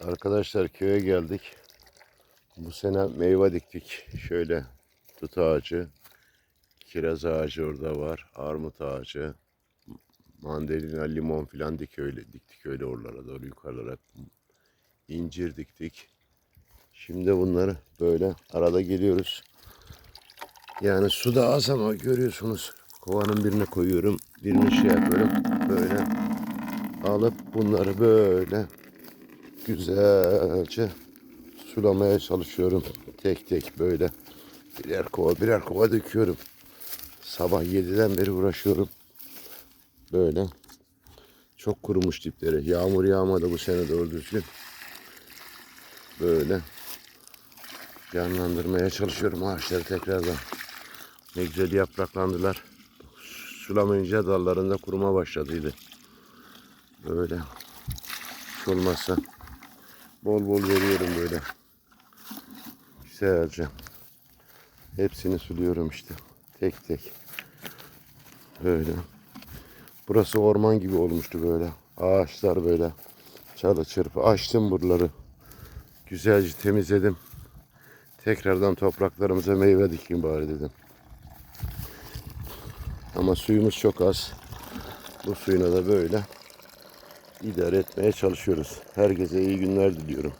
Arkadaşlar köye geldik. Bu sene meyve diktik. Şöyle tut ağacı, kiraz ağacı orada var, armut ağacı, mandalina, limon filan dik öyle, diktik öyle oralara doğru yukarılara. İncir diktik. Şimdi bunları böyle arada geliyoruz. Yani su da az ama görüyorsunuz. Kovanın birine koyuyorum, birini şey yapıyorum. Böyle alıp bunları böyle güzelce sulamaya çalışıyorum. Tek tek böyle birer kova birer kova döküyorum. Sabah 7'den beri uğraşıyorum. Böyle. Çok kurumuş dipleri. Yağmur yağmadı bu sene doğru düzgün. Böyle canlandırmaya çalışıyorum ağaçları tekrardan. Ne güzel yapraklandılar. Sulamayınca dallarında kuruma başladıydı. Böyle. Olmazsa bol bol veriyorum böyle. Güzelce. Hepsini suluyorum işte. Tek tek. Böyle. Burası orman gibi olmuştu böyle. Ağaçlar böyle. Çalı çırpı. Açtım buraları. Güzelce temizledim. Tekrardan topraklarımıza meyve dikeyim bari dedim. Ama suyumuz çok az. Bu suyuna da böyle idare etmeye çalışıyoruz. Herkese iyi günler diliyorum.